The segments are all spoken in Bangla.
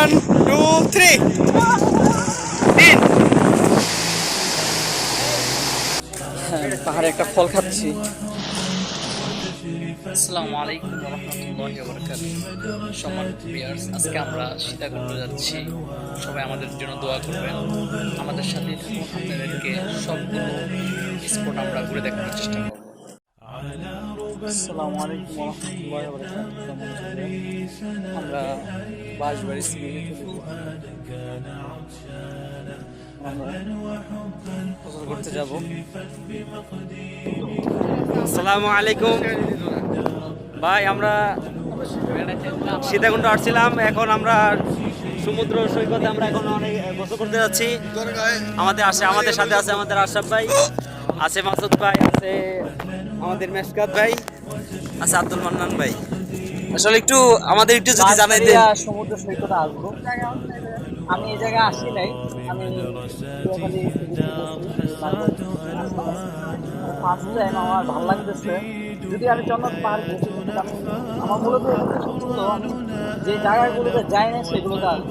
ওয়ান টু থ্রি তিন। হ্যাঁ, পাহাড়ে একটা ফল খাচ্ছি। আসসালামু আলাইকুম রহমতুল্লাহ সম্মানিত ভিউয়ার্স আজকে আমরা সীতাকুণ্ড যাচ্ছি। সবাই আমাদের জন্য দোয়া করবেন। আমাদের সাথে থাকুন আপনাদেরকে সবগুলো স্পট আমরা ঘুরে দেখানোর চেষ্টা করব। আসসালামু আলাইকুম আমরা যাব। আসসালামু আলাইকুম। ভাই, আমরা সীতাকুণ্ড আসছিলাম, এখন আমরা সমুদ্র সৈকতে আমরা এখন অনেক গোসল করতে যাচ্ছি। আমাদের আসে, আমাদের সাথে আছে আমাদের আশরাফ ভাই, আছে মাসুদ ভাই, আছে আমাদের মেশকাত ভাই। আচ্ছা আব্দুল মান্নান ভাই। আসলে একটু আমাদের একটু যদি জানাই দেন সমুদ্র সৈকতে আসব। আমি এই জায়গায় আসি নাই। আমি ফার্স্ট টাইম আমার ভালো লাগতেছে। যদি আমি চন্দ্র পাহাড় গেছি আমার মূলত আমি যে জায়গাগুলোতে যাই না সেগুলোতে আসব।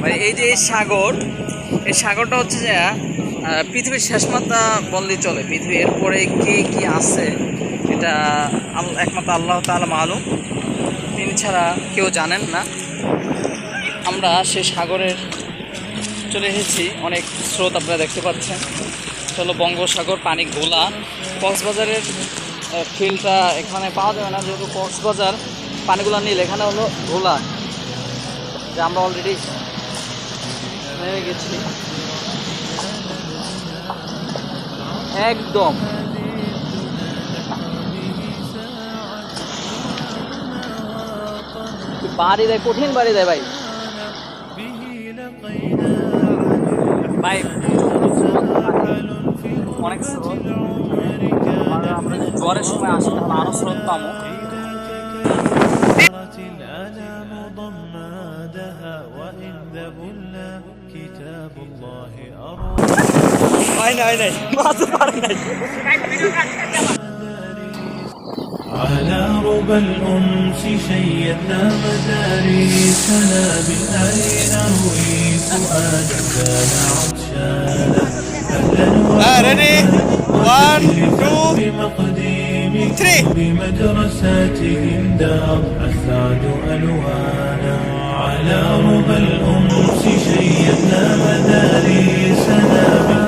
মানে এই যে এই সাগর, এই সাগরটা হচ্ছে যে পৃথিবীর শেষ মাত্রা বললেই চলে। পৃথিবীর এরপরে কে কি আছে, এটা একমাত্র আল্লাহ তাআলা মালুম। তিনি ছাড়া কেউ জানেন না। আমরা সেই সাগরের চলে এসেছি। অনেক স্রোত আপনারা দেখতে পাচ্ছেন। চলো বঙ্গোসাগর পানি ঘোলা কক্সবাজারের ফিল্ডটা এখানে পাওয়া যাবে না, যেহেতু কক্সবাজার পানিগুলো নীল, এখানে হলো ঘোলা যে আমরা অলরেডি নেমে গেছি। একদম। বাড়ি দেয় কঠিন বাড়ি দেয় ভাই। ভাই, অনেক স্রোত। আমরা যদি জ্বরের সময় আসি, তাহলে আরও স্রোত পাবো। ما على ربى الأمس شيدنا مدارسنا بالآل أروي فؤاد كان عطشانا أهلا بمقديم بمدرساتهم دار السعد ألوانا على ربى الأمس تجري مدارسنا